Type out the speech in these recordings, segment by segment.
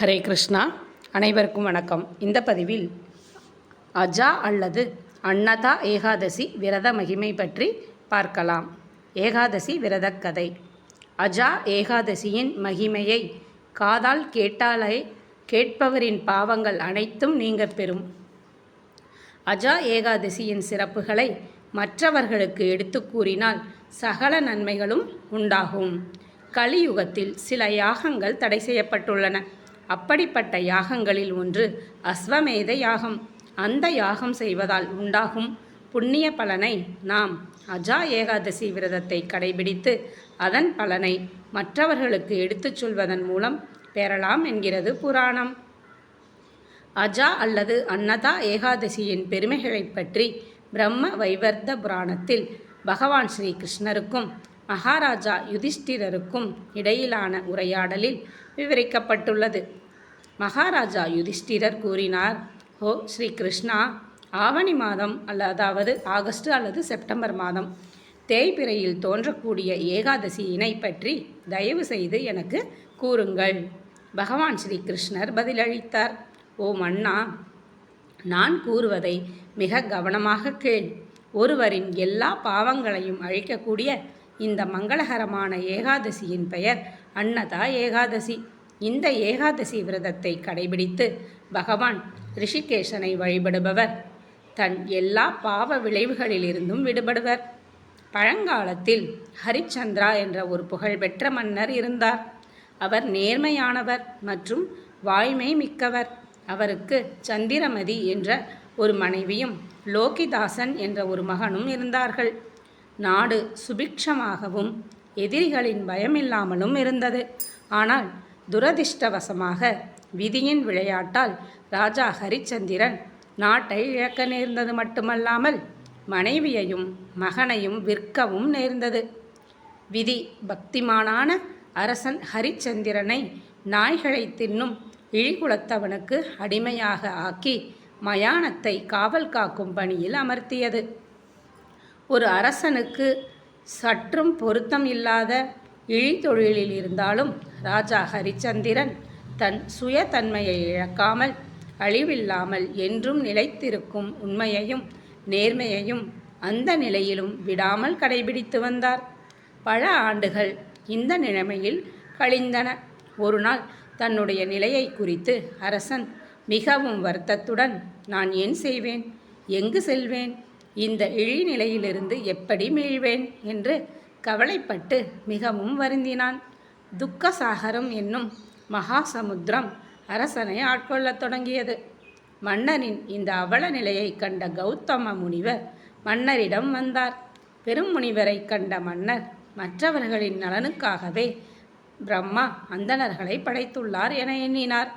ஹரே கிருஷ்ணா. அனைவருக்கும் வணக்கம். இந்த பதிவில் அஜா அல்லது அன்னதா ஏகாதசி விரத மகிமை பற்றி பார்க்கலாம். ஏகாதசி விரதக் கதை. அஜா ஏகாதசியின் மகிமையை காதால் கேட்டாலே கேட்பவரின் பாவங்கள் அனைத்தும் நீங்க பெறும். அஜா ஏகாதசியின் சிறப்புகளை மற்றவர்களுக்கு எடுத்துக் கூறினால் சகல நன்மைகளும் உண்டாகும். கலியுகத்தில் சில யாகங்கள் தடை செய்யப்பட்டுள்ளன. அப்படிப்பட்ட யாகங்களில் ஒன்று அஸ்வமேத யாகம். அந்த யாகம் செய்வதால் உண்டாகும் புண்ணிய பலனை நாம் அஜா ஏகாதசி விரதத்தை கடைபிடித்து அதன் பலனை மற்றவர்களுக்கு எடுத்துச் சொல்வதன் மூலம் பெறலாம் என்கிறது புராணம். அஜா அல்லது அன்னதா ஏகாதசியின் பெருமைகளைப் பற்றி பிரம்ம வைவர்த்த புராணத்தில் பகவான் ஸ்ரீ கிருஷ்ணருக்கும் மகாராஜா யுதிஷ்டிரருக்கும் இடையிலான உரையாடலில் விவரிக்கப்பட்டுள்ளது. மகாராஜா யுதிஷ்டிரர் கூறினார் ஓ ஸ்ரீ கிருஷ்ணா ஆவணி மாதம் அல்ல அதாவது ஆகஸ்ட் அல்லது செப்டம்பர் மாதம் தேய்பிறையில் தோன்றக்கூடிய ஏகாதசியினை பற்றி தயவு செய்து எனக்கு கூறுங்கள். பகவான் ஸ்ரீ கிருஷ்ணர் பதிலளித்தார் ஓ மன்னா நான் கூறுவதை மிக கவனமாக கேள். ஒருவரின் எல்லா பாவங்களையும் அழிக்கக்கூடிய இந்த மங்களகரமான ஏகாதசியின் பெயர் அன்னதா ஏகாதசி. இந்த ஏகாதசி விரதத்தை கடைபிடித்து பகவான் ரிஷிகேஷனை வழிபடுபவர். தன் எல்லா பாவ விளைவுகளிலிருந்தும் விடுபடுவர். பழங்காலத்தில் ஹரிச்சந்திரா என்ற ஒரு புகழ்பெற்ற மன்னர் இருந்தார். அவர் நேர்மையானவர் மற்றும் வாய்மை மிக்கவர். அவருக்கு சந்திரமதி என்ற ஒரு மனைவியும் லோகிதாசன் என்ற ஒரு மகனும் இருந்தார்கள். நாடு சுபிக்ஷமாகவும் எதிரிகளின் பயமில்லாமலும் இருந்தது. ஆனால் துரதிர்ஷ்டவசமாக விதியின் விளையாட்டால் ராஜா ஹரிச்சந்திரன் நாட்டை இழக்க நேர்ந்தது மட்டுமல்லாமல் மனைவியையும் மகனையும் விற்கவும் நேர்ந்தது. விதி பக்திமானான அரசன் ஹரிச்சந்திரனை நாய்களை தின்னும் இழிகுலத்தவனுக்கு அடிமையாக ஆக்கி மயானத்தை காவல் காக்கும் பணியில் அமர்த்தியது. ஒரு அரசனுக்கு சற்றும் பொருத்தம் இல்லாத இழித்தொழிலில் இருந்தாலும் ராஜா ஹரிச்சந்திரன் தன் சுயதன்மையை இழக்காமல் அழிவில்லாமல் என்றும் நிலைத்திருக்கும் உண்மையையும் நேர்மையையும் அந்த நிலையிலும் விடாமல் கடைபிடித்து வந்தார். பல ஆண்டுகள் இந்த நிலைமையில் கழிந்தன. ஒரு நாள் தன்னுடைய நிலையை குறித்து அரசன் மிகவும் வருத்தத்துடன் நான் ஏன் செய்வேன்? எங்கு செல்வேன்? இந்த இழிநிலையிலிருந்து எப்படி மீழ்வேன் என்று கவலைப்பட்டு மிகவும் வருந்தினான். துக்கசாகரம் என்னும் மகா சமுத்திரம் அரசனை ஆட்கொள்ளத் தொடங்கியது. மன்னரின் இந்த அவல நிலையை கண்ட கௌதம முனிவர் மன்னரிடம் வந்தார். பெரும் முனிவரை கண்ட மன்னர் மற்றவர்களின் நலனுக்காகவே பிரம்மா அந்தணர்களை படைத்துள்ளார் என எண்ணினார்.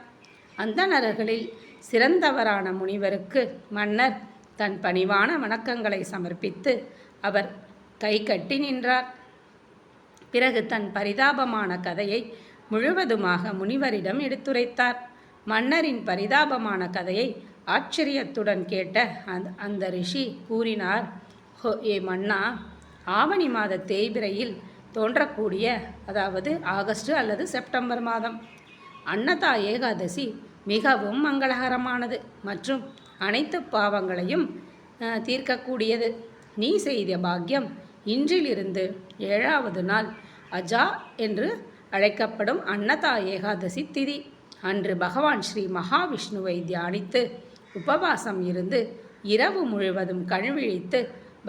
அந்தணர்களில் சிறந்தவரான முனிவருக்கு மன்னர் தன் பணிவான வணக்கங்களை சமர்ப்பித்து அவர் கை கட்டி நின்றார். பிறகு தன் பரிதாபமான கதையை முழுவதுமாக முனிவரிடம் எடுத்துரைத்தார். மன்னரின் பரிதாபமான கதையை ஆச்சரியத்துடன் கேட்ட அந்த அந்த ரிஷி கூறினார் ஹோ ஏ மன்னா ஆவணி மாத தேய்பிரையில் தோன்றக்கூடிய அதாவது ஆகஸ்ட் அல்லது செப்டம்பர் மாதம் அன்னதா ஏகாதசி மிகவும் மங்களகரமானது மற்றும் அனைத்து பாவங்களையும் தீர்க்கக்கூடியது. நீ செய்த பாக்கியம் இன்றிலிருந்து ஏழாவது நாள். அஜா என்று அழைக்கப்படும் அன்னதா ஏகாதசி திதி. அன்று பகவான் ஸ்ரீ மகாவிஷ்ணுவை தியானித்து உபவாசம் இருந்து இரவு முழுவதும் கண்விழித்து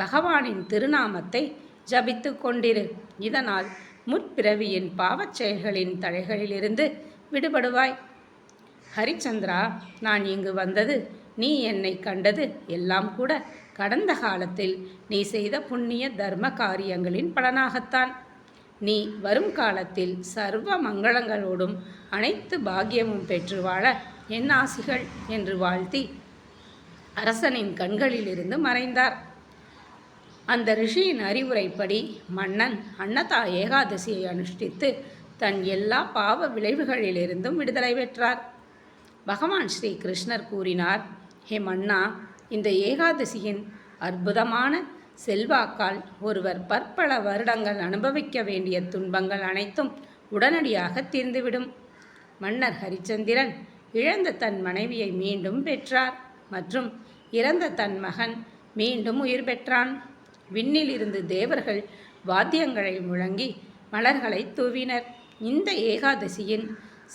பகவானின் திருநாமத்தை ஜபித்து கொண்டிரு. இதனால் முற்பிறவியின் பாவச் செயல்களின் தடைகளிலிருந்து விடுபடுவாய். ஹரிச்சந்திரா நான் இங்கு வந்தது நீ என்னை கண்டது எல்லாம் கூட கடந்த காலத்தில் நீ செய்த புண்ணிய தர்ம காரியங்களின் பலனாகத்தான். நீ வரும் காலத்தில் சர்வ மங்களங்களோடும் அனைத்து பாக்கியமும் பெற்று வாழ என் ஆசிகள் என்று வாழ்த்தி அரசனின் கண்களிலிருந்து மறைந்தார். அந்த ரிஷியின் அறிவுரைப்படி மன்னன் அன்னதா ஏகாதசியை அனுஷ்டித்து தன் எல்லா பாவ விளைவுகளிலிருந்தும் விடுதலை பெற்றார். பகவான் ஸ்ரீ கிருஷ்ணர் கூறினார் ஹே மன்னா இந்த ஏகாதசியின் அற்புதமான செல்வாக்கால் ஒருவர் பற்பல வருடங்கள் அனுபவிக்க வேண்டிய துன்பங்கள் அனைத்தும் உடனடியாக தீர்ந்துவிடும். மன்னர் ஹரிச்சந்திரன் இழந்த தன் மனைவியை மீண்டும் பெற்றார் மற்றும் இறந்த தன் மகன் மீண்டும் உயிர் பெற்றான். விண்ணிலிருந்து தேவர்கள் வாத்தியங்களை முழங்கி மலர்களை தூவினர். இந்த ஏகாதசியின்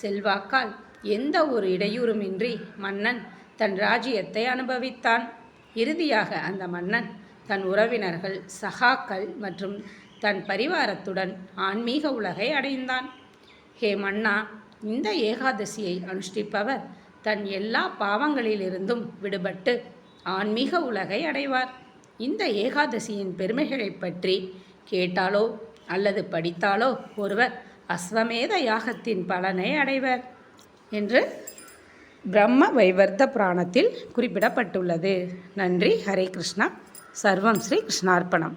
செல்வாக்கால் எந்த ஒரு இடையூறுமின்றி மன்னன் தன் ராஜ்யத்தை அனுபவித்தான். இறுதியாக அந்த மன்னன் தன் உறவினர்கள் சகாக்கள் மற்றும் தன் பரிவாரத்துடன் ஆன்மீக உலகை அடைந்தான். ஹே மன்னா இந்த ஏகாதசியை அனுஷ்டிப்பவர் தன் எல்லா பாவங்களிலிருந்தும் விடுபட்டு ஆன்மீக உலகை அடைவார். இந்த ஏகாதசியின் பெருமைகளைப் பற்றி கேட்டாலோ அல்லது படித்தாலோ ஒருவர் அஸ்வமேத யாகத்தின் பலனை அடைவர். என்று பிரம்ம வைவர்த்த புராணத்தில் குறிப்பிடப்பட்டுள்ளது. நன்றி. ஹரே கிருஷ்ணா. சர்வம் ஸ்ரீ கிருஷ்ணார்ப்பணம்.